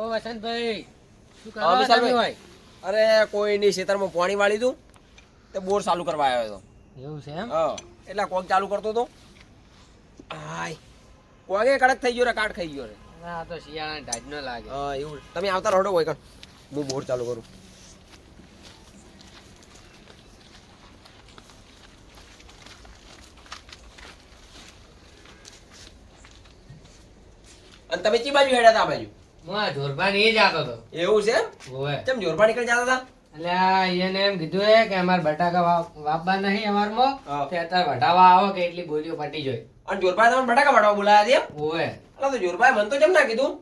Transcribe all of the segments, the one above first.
ઓ વસંતભાઈ શું હા, કરવા તમે? વિશાલભાઈ. અરે કોઈની ખેતરમાં પાણી વાળી દઉં તે બોર ચાલુ કરવા આવ્યો હતો. એવું છે એમ? હા એટલે કોક ચાલુ કરતો હતો. હાય કોગે કડક થઈ ગયો રે કાટ ખાઈ ગયો રે. આ તો શિયાળા ઢાજ ન લાગે. હા એવું તમે આવતા રહો હોય કણ. હું બોર ચાલુ કરું. અને તમે ચી બાજુ હેડ્યા હતા આ બાજુ? હું આ જોરબાન એ જાતો હતો એવું છે ઓવે. કેમ જોરબા નીકળી જતા હતા? એટલે એને એમ કીધું હે કે અમાર બટાકા વાપવા નહીં અમારમાં. તે અત્યારે વટાવા આવો કે એટલી બોલીઓ પટી જોઈ. અને જોરભાઈ તમને બટાકા વાળવા બોલાયા છે ઓવે. એમ તો જોરભાઈ મને તો કેમ ના કીધું?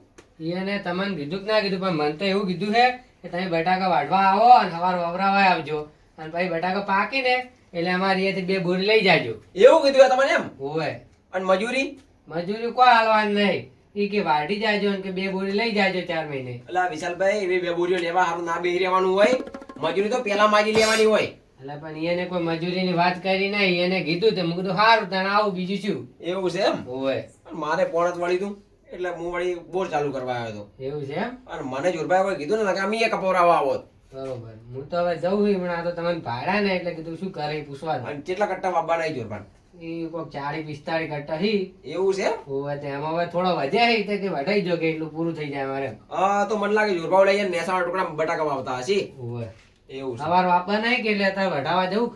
એને તમને કીધું કે ના કીધું પણ મને તો એવું કીધું છે કે તમે બટાકા વાઢવા આવો અને સવાર વવરાવા આવજો. અને પછી બટાકા પાકીને એટલે અમારી અહીંયાથી બે બોરી લઈ જાજો. એવું કીધું તમને એમ? ઓવે. અને મજૂરી? મજૂરી કોઈ હાલવાની નહીં. ઈ કે વાઢી જાજો અને કે બે બોરી લઈ જાજો ચાર મહિને. અલા વિશાલભાઈ એવી બે બોરીઓ લેવા સારું ના બેહી રહેવાનું હોય. મજૂરી તો પેલા માજી લેવાની હોય. એટલે પણ એને કોઈ મજૂરીની વાત કરી નહીં. એને કીધું તે. મું કીધું સારું તને આવું બીજું શું? એવું છે એમ? હોય મારે પોણત વળી તું. એટલે હું વળી બોર ચાલુ કરવા આવ્યો હતો. એવું છે એમ? અને મને જોરભાઈ કોઈ કીધું ને કે અમે એ કપોરાવા આવો બરોબર. હું તો હવે જઉં હમણાં તો તમને ભાડા ને એટલે કીધું શું કરે પૂછવા અને કેટલા કટ્ટા બાબા નહીં જોરભાઈ? કોક ચાળી પિસ્તાળી હી. એવું છે? ઓવે તે એમાં હવે થોડો વધ્યા હી તે વઢાઈ જો કે એટલું પૂરું થઈ જાય મારે. હા તો મને લાગે જોરભાઈ લઈ જઈને નેસાવાળા ટુકડા બટાકા વાવતા હશે. ઓવે એવું છે. સવાર વાપવા નહીં કે અત્યારે વઢાવા જવું?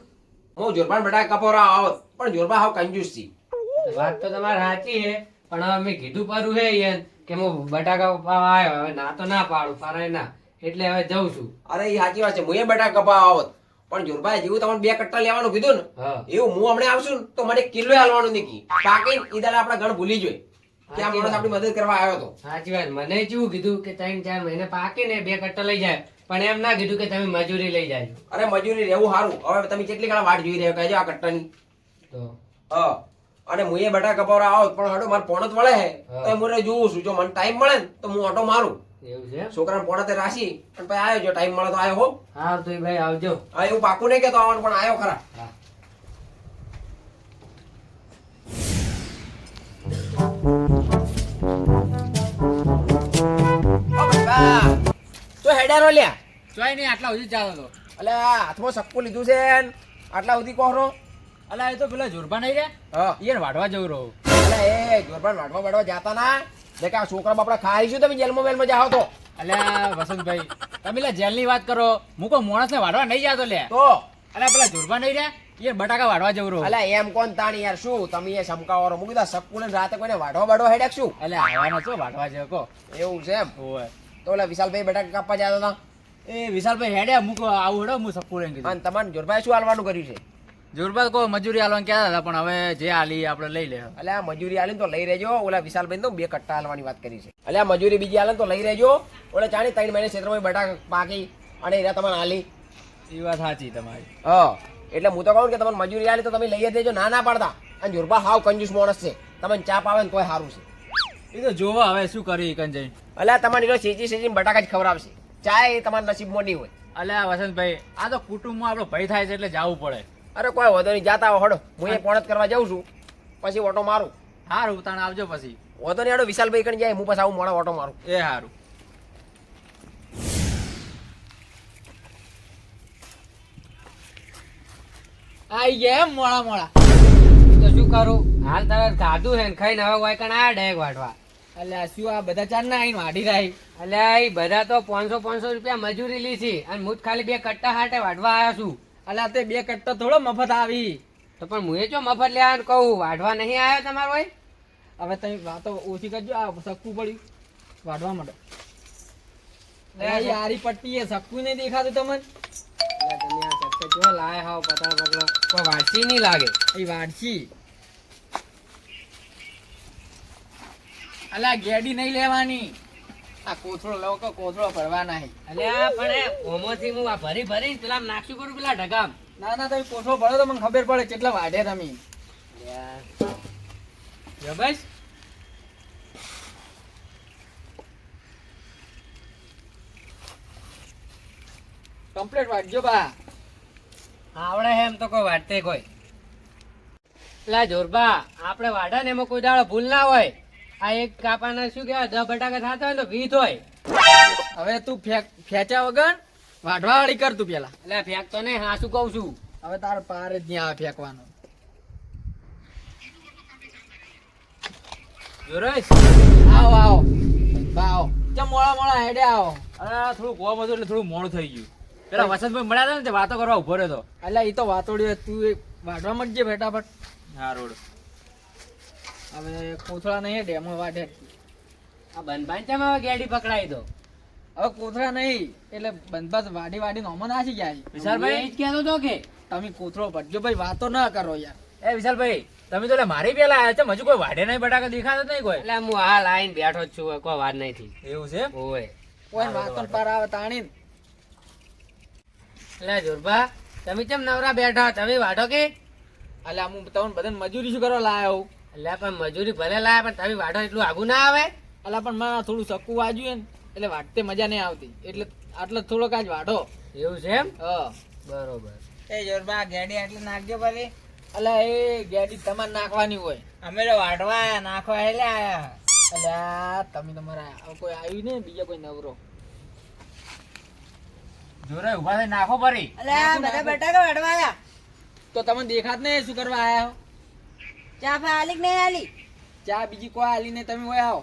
હું જોરભાઈ બટાકા કપોરા આવો પણ જોરભાઈ હાવ કંજૂસ છે. વાત તો તમારી સાચી છે પણ હવે મેં કીધું પરું હે કે હું બટાકા પાવા આવ્યો હવે ના તો ના પાડું પારાય ના. એટલે હવે જઉં છું. અરે એ સાચી વાત છે હું એ બટાકા કપા આવત. પણ જોરભાઈ જેવું તમને બે કટ્ટા લેવાનું કીધું ને એવું હું હમણાં આવશું તો મને કિલો હાલવાનું નીકી પાકી ઈદાલે આપણા ગણ ભૂલી જોઈ. કે આ માણસ આપણી મદદ કરવા આવ્યો હતો. સાચી વાત. મને કેવું કીધું કે ત્રણ ચાર મહિને પાકીને બે કટ્ટા લઈ જાય. પણ એમ ના કીધું કે તમે મજૂરી લઈ જાય અરે મજૂરી રહેવું સારું. હવે તમે કેટલી ઘણા વાટ જોઈ રહ્યો કહેજો આ કટ્ટાની. તો? હા. અને હું એ બટા કપાવરા આવો પણ હડો મારે પોણત વળે હે. તો હું જોઉં છું. જો મને ટાઈમ મળે ને તો હું ઓટો મારું. એવું છે છોકરાને પોણતે રાશી અને પછી આવ્યો જો ટાઈમ મળે તો આવ્યો હો. હા તો ભાઈ આવજો. હા એવું પાકું નહીં કેતો આવવાનું પણ આવ્યો ખરા. હા. ઓ ભઈબા, તો હેડારો લ્યા? જોઈ નહીં આટલા સુધી ચાલો તો અલે આ હાથમાં સક્કું લીધું છે આટલા સુધી કોહરો અલા એ તો પેલા જોરબા નહીં રે હા. ઈયન વાઢવા જવું રહું અલે એ જોરબા વાડવા વાડવા જાતા ના. દેખ છોકરા બાપડા ખાઈ શું? તમે જેલમાં વેલમાં જાઓ તો. અલ્યા વસંતભાઈ તમે લે જેલની વાત કરો. હું કોઈ માણસને વાડવા નહીં જાતો લે. તો? અલ્યા પેલા જોરબા નહીં રે? એ બટાકા વાડવા જવું રહું. અલે એમ કોણ તાણી યાર શું? તમે એ સમકાવારો મૂકી દા સક્કું રાતે કોઈને વાઢવા વાડવા હેડ્યા શું? અલ્યા આવવાનો છો વાઢવા જેવો કો. એવું છે એમ? ઓય તો ઓલા વિશાલભાઈ બટાકા કાપવા જતા હતા? એ વિશાલભાઈ હેડ્યા મૂકો આવું હેડો હું સપુ લઈને કીધું અને તમારે જોરભાઈ શું હાલવાનું કર્યું છે? જોરબા કો મજૂરી આલવાનું કહેતા હતા પણ હવે જે આલી આપણે લઈ લે. એટલે આ મજૂરી આલી તો લઈ રહેજો. ઓલા વિશાલભાઈ તો બે કટ્ટા આલવાની વાત કરી છે. એટલે આ મજૂરી બીજી આલે તો લઈ રહેજો. ઓલા ચાણી ત્રણ મહિને ક્ષેત્રમાં બટા પાકી અને એરા તમારે આલી. એ વાત સાચી તમારી. હા એટલે હું તો કહું કે તમને મજૂરી આલી તો તમે લઈ જ દેજો ના ના પાડતા. અને જોરબા હાવ કંજૂસ માણસ છે. તમને ચા પાવે ને તોય સારું છે. એ તો જોવા હવે શું કરી કન એટલે તમારી તો સીચી સીચી બટાકા જ ખવડાવશે. ચા એ તમારા નસીબમાં નહીં હોય. અલ્યા વસંતભાઈ આ તો કુટુંબમાં આપણો ભય થાય છે એટલે જવું પડે. અરે કોઈ વધો નહીં જાતા હડો. હું એ પોણત કરવા જાઉં છું. પછી ઓટો મારું. સારું તાણ આવજો પછી. વધો નહીં હડો વિશાલભાઈ કણ જાય હું પછી આવું મોડા ઓટો મારું. એ સારું આઈ ગયા એમ મોડા મોડા. તો શું કરું? હાલ તારે ખાધું છે ને ખાઈને હવે વાયકણ આયા ડેગ વાટવા એટલે શું આ બધા ચાર ના આઈને વાઢી રહી એટલે બધા તો પાંચસો પાંચસો રૂપિયા મજૂરી લીધી અને હું ખાલી બે કટ્ટા હાટે વાઢવા આવ્યા છું. અલ્યા તે બે કટ્ટો થોડો મફત આવી. તો પણ હું એ જો મફત લેવા કહું? વાઢવા નહીં આવ્યો તમારો ભાઈ હવે તમે વાતો ઓછી કરજો આ સક્કું પડ્યું. વાઢવા માટે. આરી પટ્ટી એ સક્કું નહીં દેખાતું તમને? તમે આ ચક્કર જો લાય હાવ પતળો પતળો કોઈ વાંચી નહીં લાગે. એ વાઢશી. અલા ગેડી નહીં લેવાની. આ કોથળો લવ કે કોથળો ભરવા નહીં અલ્યા પણ એ ઓમોથી હું આ ભરી ભરી પેલા નાખ્યું કરું પેલા ઢગામ. ના ના તમે કોથળો ભરો તો મને ખબર પડે કેટલા વાઢે તમે. બસ. કમ્પ્લીટ વાઢજો બા. આવડે હે એમ તો કોઈ વાટતે કોઈ. લા જોરબા આપણે વાડા ને એમાં કોઈ દાડો ભૂલ ના હોય. આ એક કાપાના શું કહેવાય દસ બટાકા થતા હોય તો વીત હોય. હવે તું ફેંચ્યા વગર વાઢવા વાળી કર તું પેલા. એટલે ફેંકતો નહીં હા શું કહું છું? હવે તારે પાર જ આવે ફેંકવાનો. જોરેશ આવો આવો. આવો. ચમ મોળા મોળા હેડે આવો. અરે થોડું કોમ હતું એટલે થોડું મોડું થઈ ગયું. પેલા વસંતભાઈ મળ્યા હતા ને તે વાતો કરવા ઊભો રહ્યો હતો એટલે એ તો વાતોડ્યો તું વાઢવા માંડજે ફટાફટ. હા રોડ. હવે કોથળા નહીં ડેમો વાઢે આ બનભાઈ ચમ હવે ગેડી પકડાઈ દો હવે કોથળા નહીં એટલે બંધબાસ વાડી વાડી નોમો નાસી ગયા છે. વિશાલભાઈ? એ જ કહેતો તો કે તમે કોથળો ભટજો ભાઈ વાતો ના કરો યાર. એ વિશાલભાઈ તમે તો લે મારી પેલા આવ્યા છે હજુ કોઈ વાઢે નહીં બટાકા દેખાતા નહીં કોઈ? એટલે હું હાલ આઈને બેઠો જ છું કોઈ વાત નહીં થી એવું છે? ઓય. કોઈ વાતો પાર આવે તાણી એટલે જોરબા તમે કેમ નવરા બેઠા? તમે વાઢો કે? એટલે હું તમને બધાને મજૂરી શું કરવા લાયા? હું એટલે પણ મજૂરી ભલે લાયા પણ તમે વાઢો એટલું આગું ના આવે? એટલે પણ મારે થોડું સક્કું વાજ્યું ને એટલે વાટતે મજા નહીં આવતી. એટલે આટલો થોડોક આજ વાઢો. એવું છે એમ? હ. બરોબર. એ જોરબા ગેડી આટલી નાખજો ભલે એટલે એ ગેડી તમારે નાખવાની હોય. અમે તો વાટવા આયા, નાખવા એટલે આયા. એટલે આ તમે તમારા કોઈ આવ્યું ને બીજા કોઈ નવરો. જોરે ઊભા થઈ નાખો પરી અલ્યા બધા બટાકા વડવાયા તો તમે દેખાત ને શું કરવા આયા હો? ચા ફા આલી નહીં આલી ચા બીજી કોઈ આલી ને તમે હોય આવો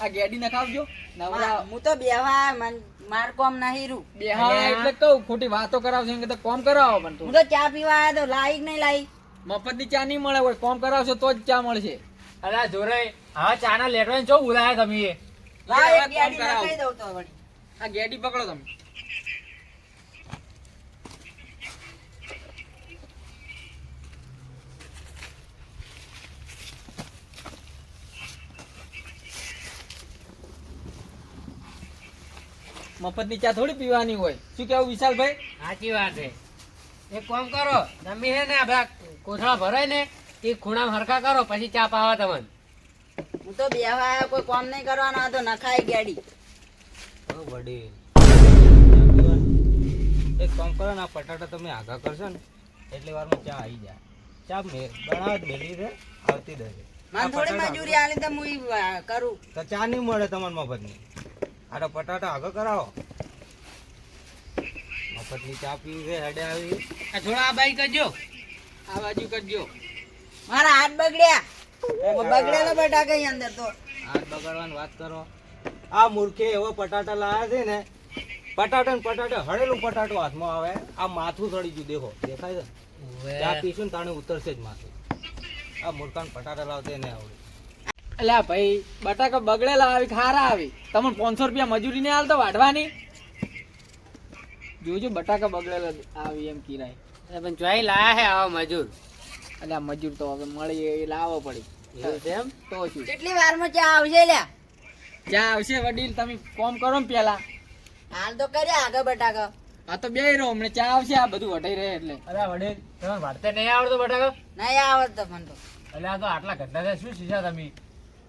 આ ગેડી નખાવજો. નવરા મા- હું તો બેવા મન માર કોમ નહીં રૂ બેહાવા એટલે કહું ખોટી વાતો કરાવશો એમ કે કોમ કરાવો પણ હું તો ચા પીવા આવ્યો તો લાઈક નહીં લાઈ? મફતની ચા નહીં મળે કોમ કરાવશો તો જ ચા મળશે. અલા જોરે હા ચાના લેટવાને ચો બોલાયા તમે લા એક ગેડી. નખાઈ દઉં તો વળી. આ ગેડી પકડો તમે. મફતની ચા થોડી પીવાની હોય. શું કેવું વિશાલભાઈ? સાચી વાત છે. એક કામ કરો તમે હે ને આ બધા કોથળા ભરાય ને એ ખૂણા હરખા કરો પછી ચા પાવા તમને. હું તો બે આવ્યો કોઈ કામ નહીં કરવાનો આ તો નખાય ગાડી. વડી એક કામ કરો ને આ પટાટા તમે આગા કરશો ને એટલે વારમાં ચા આવી જાય. ચા મે- બનાવત મેલી છે આવતી દે મને થોડી મજૂરી આલી તો હું કરું. તો ચા નહીં મળે તમને મફતની. આ તો પટાટા આગળ કરાવો. મફતની ચા પીવી છે હેડે આવી. આ થોડા આ બાઈ કરજો. આ બાજુ કરજો. મારા હાથ બગડ્યા. બગડેલો બટાકા અહીં અંદર તો. હાથ બગડવાની વાત કરો. આ મૂર્ખે એવો પટાટા લાયા છે ને પટાટા ને પટાટા હળેલું પટાટો હાથમાં આવે. આ માથું સડી ગયું દેખો દેખાય છે? ચા પીશું ને તાણે ઉતરશે જ માથું. આ મૂર્ખાને પટાટા લાવતે નહીં આવડે. એટલે ભાઈ બટાકા બગડેલા આવી ખારા આવી. તમને પાંચસો રૂપિયા મજૂરી ને હાલતો વાઢવાની? જોજો બટાકા બગડેલા આવી એમ કિરાય. અરે પણ જોઈ લાયા હે આવો મજૂર. એટલે આ મજૂર તો હવે મળી એ લાવો પડી. એમ? તો શું? કેટલી વારમાં ચા આવશે લ્યા? ચા આવશે વડીલ તમે કોમ કરો ને પેલા. હાલ તો કર્યા આગળ બટાકા. આ તો બે રહો હમણાં ચા આવશે આ બધું વટાઈ રહે એટલે. અરે વડે વડીલ તમે વાઢતે નહીં આવડતો બટાકા? નહીં આવડતો મને તો. એટલે આ તો આટલા ઘટના છે શું સીધા તમે?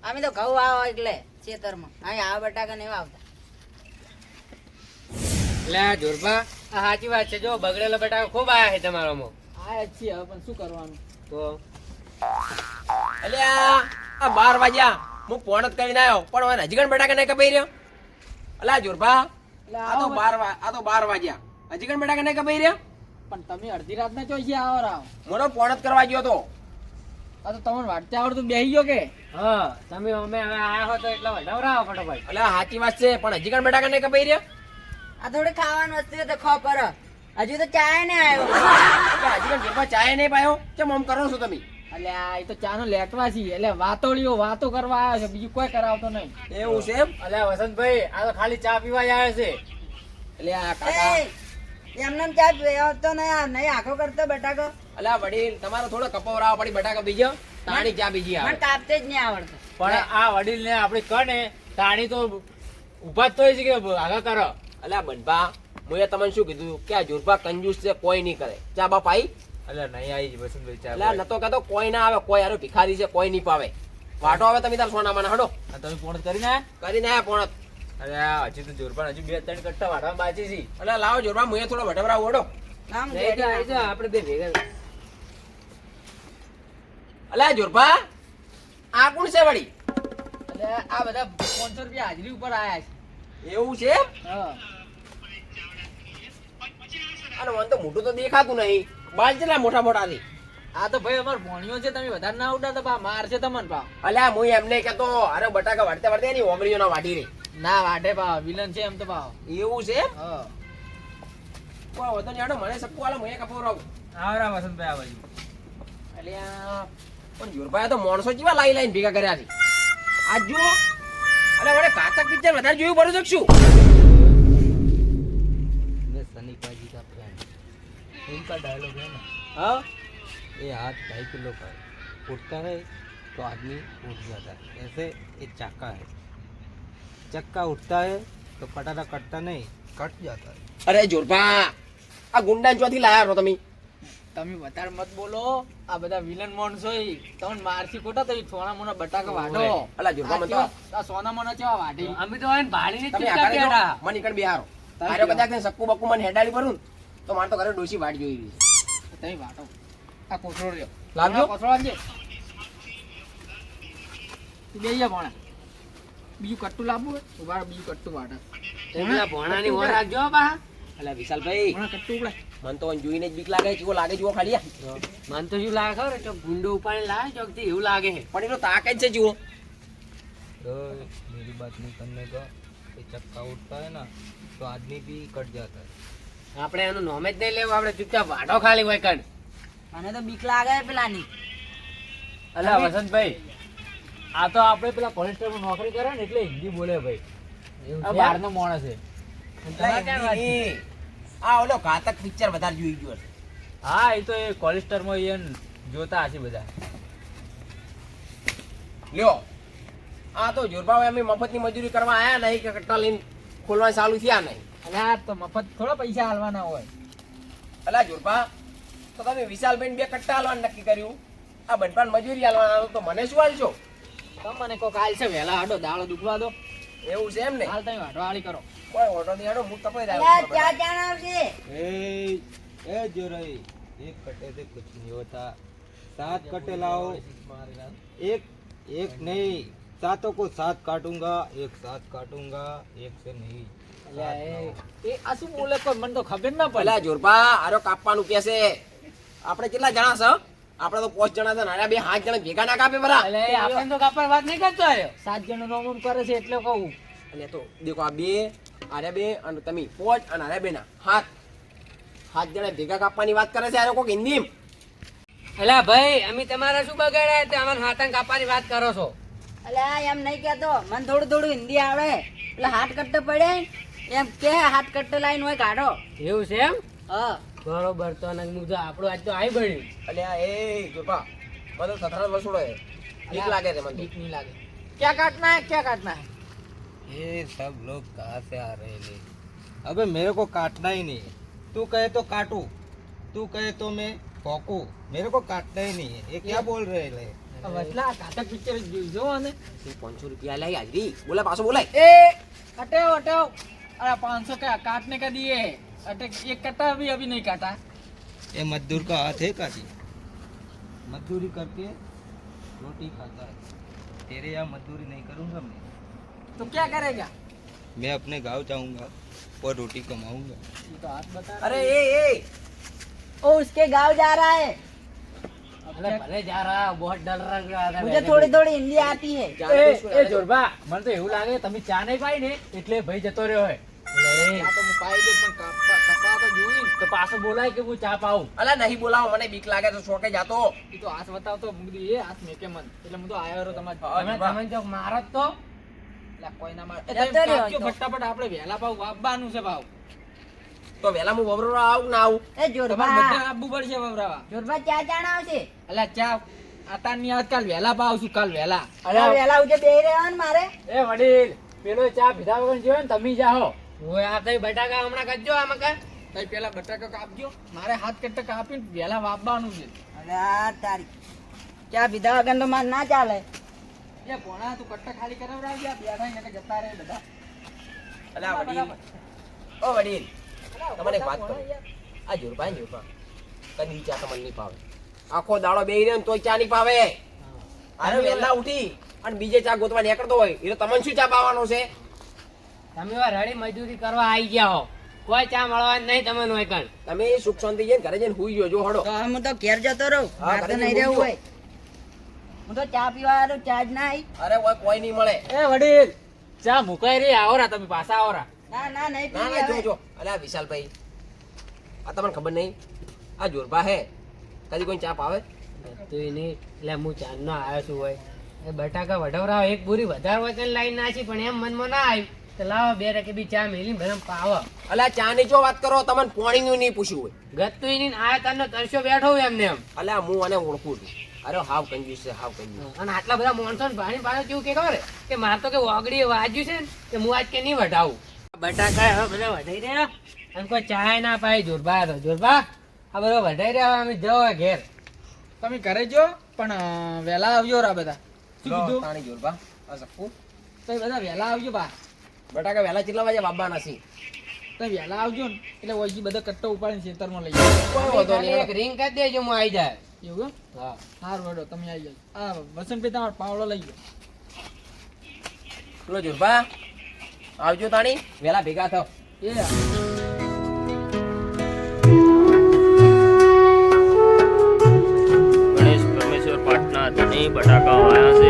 અમે તો ઘઉં આવો એટલે ખેતરમાં. અહીં આ બટાકા નહીં આવતા. એટલે આ જોરબા. આ સાચી વાત છે. જો બગડેલો બટાકા ખૂબ આયા છે તમારામાં. આયા જ છીએ હવે પણ શું કરવાનું? તો? એટલે આ બાર વાગ્યા. હું ફોન જ કરીને આવ્યો પણ હવે હજી બટાકા નહીં કપાઈ રહ્યો. અલા જોરબા. એટલે આ તો બાર આ તો બાર વાગ્યા. હજી બટાકા નહીં કપાઈ રહ્યા? પણ તમે અડધી રાતના ચોઈસી આવો રાવ. મોડો ફોન જ કરવા ગયો તો. આ તો તમને વાટતે આવડતું બેહી ગયો કે? હા તમે અમે હવે આયા હો તો એટલે વઢાવરાવો ફટાફટ. એટલે હાચી વાત છે પણ હજી કણ બેટા નહીં કપાઈ રહ્યા? આ થોડી ખાવાની વસ્તુ છે તો ખો પર હજુ તો ચાય ને આવ્યો. હજી કણ ચાય નહીં પાયો? કેમ આમ કરો છો તમે? એટલે આ તો ચાનો લેટવા છે એટલે વાતોડીઓ વાતો કરવા આવ્યો છે બીજું કોઈ કરાવતો નહીં. એવું છે એમ? અલ્યા વસંતભાઈ આ તો ખાલી ચા પીવા આવ્યો આવે છે. એટલે આ કાકા. એમને એમ ચા પીવો તો નહીં આ નહીં આખો કરતો બટાકો. અલા વડીલ તમારે થોડો કપવરાવા પડી બટાકા બીજો તાણી ચા બીજી મને આવે? કાપતે જ નહીં આવડતો. પણ આ વડીલ ને આપણે કને તાણી તો ઊભા જ તો છે કે આગા કરો. અલ્યા બનભા મુએ તમને શું કીધું? કે આ જુરભા કંજૂસ છે કોઈ નહીં કરે. ચા બાપ આઈ? અલ્યા નહીં આવી વસંતભાઈ ચા એટલે નતો કહેતો કોઈ ના આવે કોઈ આરો ભિખારી છે કોઈ નહીં પાવે. વાટો આવે તમે તાર સોના મને હડો તમે પોણ કરી ના કરીને આયા પોણત અરે હજી તો જોરબા હજી બે ત્રણ કટ્ટા વાટવા બાજી છે. એટલે લાવો જોરબા મુએ થોડો વટવરા ઓડો આવી આપણે બે ભેગા અલ્યા જોરભા. આ કોણ છે વળી? એટલે આ બધા પાંચસો રૂપિયા હાજરી ઉપર આયા છે. એવું છે અને મને તો મોટું તો દેખાતું નહીં. બાલ કેટલા મોટા મોટા છે? આ તો ભાઈ અમાર ભણ્યો છે તમે વધારે ના ઉડાડતા પા માર છે તમને પા અલ્યા હું એમને કહેતો અરે બટાકા વાટતા વાટતા એની ઓગળીઓના વાટી રે. ના વાટે પા વિલન છે એમ તો પા એવું છે? હા. કોઈ વાંધો નહીં, હાલો, મને સક્કુ હાલો, હું એ કપૂર રહું. આવરા વસંતભાઈ આ બાજુ. અલ્યા, પણ જોરભાઈએ તો માણસો કેવા લાઈ લાઈન ભેગા કર્યા છે આજ જુઓ અરે મને કાતક પિક્ચર વધારે જોયું પડે છે કે શું मैं सनी पाजी का फ्रेंड उनका डायलॉग है ना હા ये हाथ ढाई किलो का है उठता है तो आदमी उठ जाता है ऐसे ये चक्का है चक्का उठता है तो पटाटा कटता नहीं कट जाता है અરે જોરભા આ ગુંડા ચોથી લાયા છો તમે તમે વધારે મત બોલો. આ બધા વિલન માણસો ઈ. તમને મારથી ખોટા તો ઈ સોના મોના બટાકા વાટો અલા જો મને તો આ સોના મોના કેવા વાટી અમે તો એને ભાળીને જ ચિંતા બેઠા. મને ઈકણ બિહારો કેવા? કદાચ ને સક્કુ બક્કુ મને હેડાડી ભરું તો માર તો ઘરે ડોસી વાટ જોઈ રહી છે. તમે વાટો આ કોથળો રહ્યો લાવજો. કોથળો લાવજે તું જા ભોણા. બીજું કટ્ટુ લાવવું હોય ઊભા બીજું કટ્ટુ વાટે ભોણાની ઓર રાખજો બા. અલા વિશાલભાઈ. ભોણા કટ્ટું ઉપડે મને તો જોઈને જ બીક લાગે છે લાગે જુઓ ખાલી મને તો શું લાગે ખબર તો ગુંડો ઉપાડી લાવે ચોકથી એવું લાગે છે. પણ એટલો તાકાત છે જુઓ. તો મેરી બાત હું તમને કહો કે ચક્કા ઉઠતા હોય ને તો આદમી બી કટ જતા આપણે એનું નોમે જ નહીં લેવું આપણે ચૂપચાપ વાટો ખાલી હોય કણ. મને તો બીક લાગે પેલાની. અલ્યા વસંતભાઈ આ તો આપણે પેલા પોલીસમાં નોકરી કરે ને એટલે હિન્દી બોલે ભાઈ. બહારનો માણસ છે. આ ઓલો ઘાતક પિક્ચર વધારે જોઈ ગયો છે. હા એ તો એ કોલેસ્ટ્રોલમાં એને જોતા હશે બધા. લ્યો આ તો જોરભાઈ અમે મફતની મજૂરી કરવા આયા નહીં કે કટ્ટા લઈને ખોલવા ચાલુ થયા નહીં. અને આ તો મફત થોડા પૈસા હાલવાના હોય. અલા જોરભા તો તમે વિશાલબેન બે કટ્ટા હાલવાનું નક્કી કર્યું? આ બનપાન મજૂરી હાલવાના તો મને શું હાલશો? મને કોક હાલ છે વહેલા હાડો દાળો દુખવા દો. એવું છે એમ ને? હાલ તમે વાટો હાળી કરો. કોઈ ઓટો નહીં હાડો હું તપાઈ આવશે ए ए जो रही एक कट्टे से कुछ नहीं होता सात कट्टे लाओ एक एक नहीं सातों को सात काटूंगा एक साथ काटूंगा एक से नहीं અલ્યા, એ- એ આ શું બોલે કોઈ મને તો ખબર ના પડે પેલા જોરભા આરો કાપવાનું કે છે આપણે કેટલા જણા છે આપણે તો પોચ જણા છે ને આના બે હાથ જણા ભેગા ના કાપે બરા એટલે તે આપણે તો કાપડ વાત નહીં કરતો આવ્યો સાત જણ નોમ કરે છે એટલે કહું અને તો દેખો આ બે આરે બે અને તમે પોચ અને આરે બે ના હાથ હાથ જણા ભેગા કાપવાની વાત કરે છે આરે કોક હિન્દી અલા ભાઈ અમે તમારા શું બગાડ્યા તે અમારા હાથાને કાપવાની વાત કરો છો અલ્યા એમ નહીં કેતો મને થોડું થોડું હિન્દી આવડે એટલે હાથ કટ્ટો પડે એમ કે હાથ કટ્ટો લાઈન હોય કાઢો એવું છે એમ હા બરોબર તો અને હું તો આપણું આજ તો આવી પડ્યું એટલે આ એ જોરભા મને તો સત્તર વર્ષોડો છે બીક લાગે છે મને તો. બીક નહીં લાગે ક્યાં કાટના હે ક્યાં કાટના હે ये सब लोग कहाँ से आ रहे हैं अबे मेरे को काटना ही नहीं है तू कहे तो काटू तू कहे तो मैं भोंकू मेरे को काटना ही नहीं है ये क्या बोल रहे हैं આ વચલા કાટક પિક્ચર જોજો અને એ પાંચસો રૂપિયા લઈ હાજરી બોલે પાછો બોલાય ए हटाओ हटाओ अरे पाँच सौ का काटने का दिए है अटे एक कट्टा अभी अभी नहीं काटा ये मजदूर का हाथ है काजी मजदूरी करके रोटी खाता है तेरे यहाँ मजदूरी नहीं करूँगा मैं तो क्या करेगा मैं अपने गांव जाऊँगा और रोटी कमाऊंगा। तो अरे ए ए। ओ उसके गांव जा रहा है। ભલે જા રહા બહોત ડર રહા મુજે થોડી થોડી હિન્દી આતી હે એ જોરબા મને તો એવું લાગે તમે ચા નહીં પાઈ ને એટલે ભાઈ જતો રહ્યો હે. તો પાછો બોલાય કે હું ચા પાઉં? અલા નહીં બોલાવો મને બીક લાગે તો શોકે જાતો. એ તો હાથ બતાવતો એ હાથ મેકે મન. એટલે હું તો આવ્યો તમારે મારા તો. ફટાફટ આપણે વહેલા ભાવ વાપવાનું છે ભાવ તો વહેલા હું વવરો આવું ના આવું? એ જોરબા બધા આપવું પડશે વવરાવા. જોરબા ચા ચાણ આવશે? એટલે ચા આતા આજ કાલ વહેલા ભાવ છું કાલ વહેલા. અરે વેલા ઉજે બેહી રહ્યો મારે. એ વડીલ પેલો ચા પીધા વગર જોયો ને તમે જાઓ. ઓય આ કઈ બટાકા હમણાં કરજો આમાં કા? તઈ પેલા બટાકા કાપજો. મારે હાથ કટક કાપીને વહેલા વાપવાનું છે. અરે આ તારી ચા પીધા વગર તો મારે ના ચાલે. એ ભોણા તું કટ્ટા ખાલી કરાવડાવજે આ બેઠા અહીંયા કે જતા રહે બધા. અલા વડીલ. ઓ વડીલ. તમને વાત કરું. આ જોરભાઈ જોરભા કદી ચા તમને નહીં પાવે આખો દાડો બેહી રહ્યો તોય ચા નહીં પાવે અરે વહેલા ઉઠી અને બીજે ચા ગોતવા નીકળતો હોય. એ તો તમને શું ચા પાવાનો છે? તમે રડી મજૂરી કરવા આવી ગયા હો. કોઈ ચા મળવા નહીં તમે હોય કણ. તમે સુખ શાંતિ જઈને ઘરે જઈને હુઈ ગયો જો હડો હું તો ઘેર જતો રહું. મારે નહીં રહેવું હોય. હું તો ચા પીવા આવ્યો ચા જ ના આવી અરે ઓય કોઈ નહીં મળે. એ વડીલ ચા મુકાઈ રહી આવરા તમે પાછા આવરા. ના ના નહીં ના ના જો. જો અલે આ વિશાલભાઈ આ તમને ખબર નહીં? આ જોરબા હે. કદી કોઈ ચા પાવે? તું નહીં. એટલે હું ચાંદનો આવ્યો છું હોય એ બટાકા વઢવરા એક પૂરી વધારે હોય તો લાઈન નાખી પણ એમ મનમાં ના આવ્યું તો લાવો બે રકે બી ચા મેલી ભરમ પાવો. અલે આ ચા ની જો વાત કરો તમને પોણીનું નહીં પૂછ્યું હોય. ગતું નહીં આ તરનો તરસ્યો બેઠો એમ એમને એમ. અલે હું અને ઓળખું છું. અરે હાવ કંજૂસ છે હાવ કંજૂસ અને આટલા બધા માણસો ને પાણી પાણી કેવું કે ખબર? કે માર તો કે વાગડી વાજ્યું છે ને કે હું આજ કે નહીં વઢાવું બટાકા હવે બધા વઢાઈ રહ્યા. અને કોઈ ચાય ના પાય જોરબા તો જોરબા આ બધા વઢાઈ રહ્યા અમે જવો ઘેર. તમે ઘરે જો પણ વેલા વહેલા આવજો રા બધા. શું કીધું? પાણી જોરબા આ સક્કુ તો બધા વહેલા આવજો બા. બટાકા વહેલા કેટલા વાગે બાબા નથી તમે વહેલા આવજો ને એટલે ઓજી બધા કટ્ટો ઉપાડીને ખેતરમાં લઈ નહીં. એક રિંગ કરી દેજો હું આવી જાય એવું એમ? હા. સારું વડો તમે આવી જાઓ. આ વસંતભાઈ તમારો પાવડો લઈ જાઓ બોલો જુરભા. આવજો તાણી. વેલા ભેગા થાવ. એ. ગણેશ પરમેશ્વર પાટના ધણી બટાકા વાયા છે.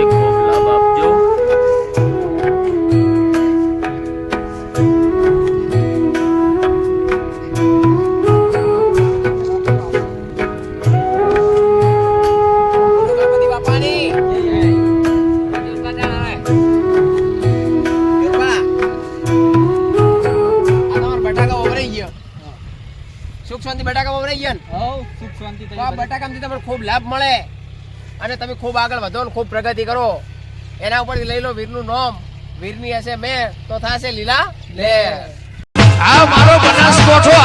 યન હવ તમને ખૂબ લાભ મળે. અને તમે ખૂબ આગળ વધો ને ખૂબ પ્રગતિ કરો. એના ઉપર લઈ લો વીર વીરનું નામ. વીરની હશે મેં તો થાશે લીલા લે આ મારો બનાસકોઠો